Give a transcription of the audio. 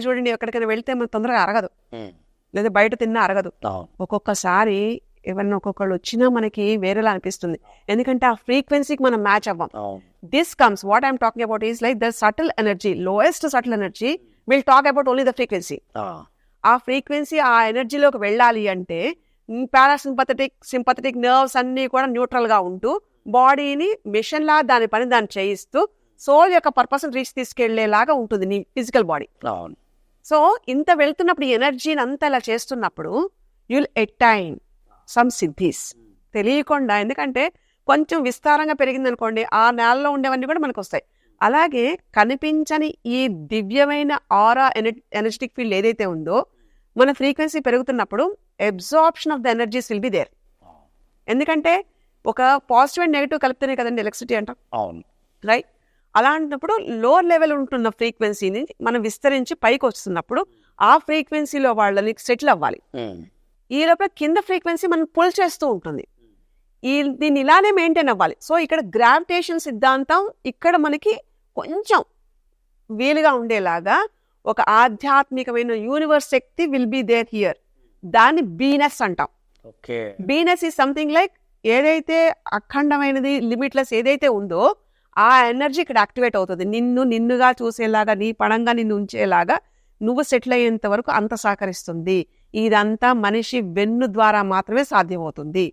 చూడండి ఎక్కడికైనా వెళ్తే మనకు తొందరగా అరగదు. లేదా బయట తిన్నా అరగదు. ఒక్కొక్కసారి ఎవరిని ఒక్కొక్కళ్ళు వచ్చినా మనకి వేరేలా అనిపిస్తుంది. ఎందుకంటే ఆ ఫ్రీక్వెన్సీకి మనం match అవ్వం. This comes what I'm talking about is like the subtle energy lowest subtle energy will talk about only the frequency ఆ, ఫ్రీక్వెన్సీ ఆ ఎనర్జీలోకి వెళ్ళాలి అంటే పారాసింపథటిక్ సింపథటిక్ నర్వ్స్ అన్నీ కూడా న్యూట్రల్గా ఉంటూ బాడీని మిషన్ లా దాని పని దాన్ని చేయిస్తూ సోల్ యొక్క పర్పస్ రీచ్ తీసుకెళ్ళేలాగా ఉంటుంది నీ ఫిజికల్ బాడీ సో ఇంత వెళ్తున్నప్పుడు ఈ ఎనర్జీని అంతా ఇలా చేస్తున్నప్పుడు యుల్ ఎట్టైన్ సమ్ సిద్ధీస్. తెలియకుండా ఎందుకంటే కొంచెం విస్తారంగా పెరిగింది అనుకోండి ఆ నేలలో ఉండేవన్నీ కూడా మనకు వస్తాయి అలాగే కనిపించని ఈ దివ్యమైన ఆరా ఎనర్జెటిక్ ఫీల్డ్ ఏదైతే ఉందో మన ఫ్రీక్వెన్సీ పెరుగుతున్నప్పుడు absorption of the energies will be there. ఎందుకంటే ఒక పాజిటివ్ అండ్ నెగిటివ్ కలిపితేనే కదండి ఎలక్ట్రిసిటీ అంటాం. అవును. రైట్? అలాంటప్పుడు లోవర్ లెవెల్ ఉంటున్న ఫ్రీక్వెన్సీని మనం విస్తరించి పైకి వస్తున్నప్పుడు ఆ ఫ్రీక్వెన్సీలో వాళ్ళని సెటిల్ అవ్వాలి. ఉమ్. ఈ లోపల కింద ఫ్రీక్వెన్సీ మనం పుల్ చేస్తూ ఉంటుంది. ఈ దీన్ని ఇలానే మెయింటైన్ అవ్వాలి. సో ఇక్కడ గ్రావిటేషన్ సిద్ధాంతం ఇక్కడ మనకి కొంచెం వీలుగా ఉండేలాగా ఒక ఆధ్యాత్మికమైన యూనివర్స్ శక్తి విల్ బి దేర్ హియర్ దాన్ని బీనెస్ అంటాం. ఓకే బీనెస్ ఈ సంథింగ్ లైక్ ఏదైతే అఖండమైనది లిమిట్లెస్ ఏదైతే ఉందో ఆ ఎనర్జీ ఇక్కడ యాక్టివేట్ అవుతుంది. నిన్ను నిన్నుగా చూసేలాగా నీ పణంగా నిన్ను ఉంచేలాగా నువ్వు సెటిల్ అయ్యేంత వరకు అంత సహకరిస్తుంది. ఇదంతా మనిషి వెన్ను ద్వారా మాత్రమే సాధ్యమవుతుంది.